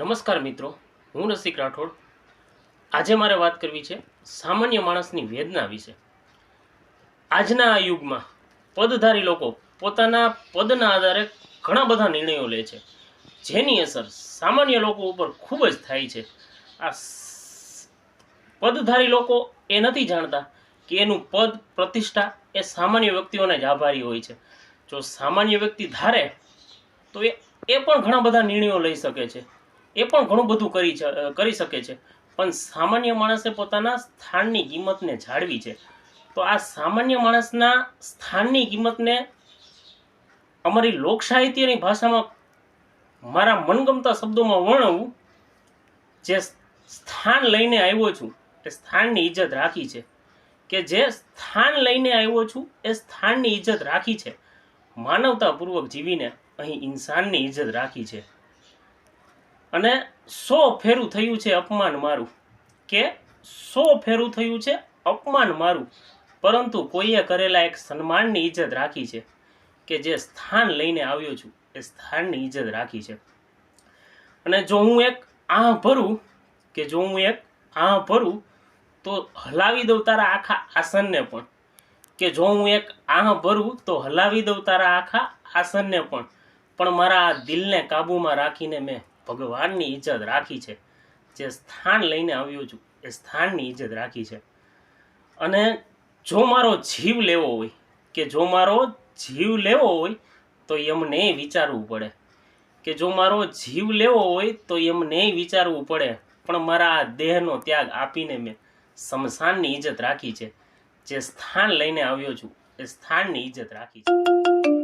નમસ્કાર મિત્રો, હું રસિક રાઠોડ. આજે મારે વાત કરવી છે સામાન્ય માણસની વેદના વિશે. આજના આ યુગમાં પદધારી લોકો પોતાના પદના આધારે ઘણા બધા નિર્ણયો લે છે, જેની અસર સામાન્ય લોકો ઉપર ખૂબ જ થાય છે. આ પદધારી લોકો એ નથી જાણતા કે એનું પદ પ્રતિષ્ઠા એ સામાન્ય વ્યક્તિઓને જ આભારી હોય છે. જો સામાન્ય વ્યક્તિ ધારે, તો એ એ પણ ઘણા બધા નિર્ણયો લઈ શકે છે. એ પણ ઘણું બધું કરી કરી શકે છે. પણ સામાન્ય માણસે પોતાના સ્થાનની કિંમતને જાળવી છે. તો આ સામાન્ય માણસના સ્થાનની કિંમતને અમારી લોક સાહિત્યની ભાષામાં મારા મનગમતા શબ્દોમાં વર્ણવું, જે સ્થાન લઈને આવ્યો છું, એ સ્થાનની ઇજ્જત રાખી છે. કે જે સ્થાન લઈને આવ્યો છું, એ સ્થાનની ઇજ્જત રાખી છે. માનવતાપૂર્વક જીવીને અહીં ઇન્સાનની ઇજ્જત રાખી છે. અને સો ફેરું થયું છે અપમાન મારું. કે સો ફેરું થયું છે અપમાન મારું. પરંતુ કોઈએ કરેલા એક સન્માનની ઇજ્જત રાખી છે કે જે સ્થાન લઈને આવ્યો છું, એ સ્થાનની ઇજ્જત રાખી છે. અને જો હું એક આ ભરું, કે જો હું એક આ ભરું, તો હલાવી દઉં તારા આખા આસનને પણ. કે જો હું એક આ ભરું, તો હલાવી દઉં તારા આખા આસનને પણ. પણ મારા દિલને કાબૂમાં રાખીને મેં ભગવાનની ઇજ્જત રાખી છે. જે સ્થાન લઈને આવ્યો છું, એ સ્થાનની ઇજ્જત રાખી છે. અને જો મારો જીવ લેવો હોય, કે જો મારો જીવ લેવો હોય, તો એમને વિચારવું પડે. કે જો મારો જીવ લેવો હોય, તો એમને વિચારવું પડે. પણ મારા આ દેહનો ત્યાગ આપીને મેં સ્મશાનની ઇજ્જત રાખી છે. જે સ્થાન લઈને આવ્યો છું, એ સ્થાનની ઇજ્જત રાખી છે.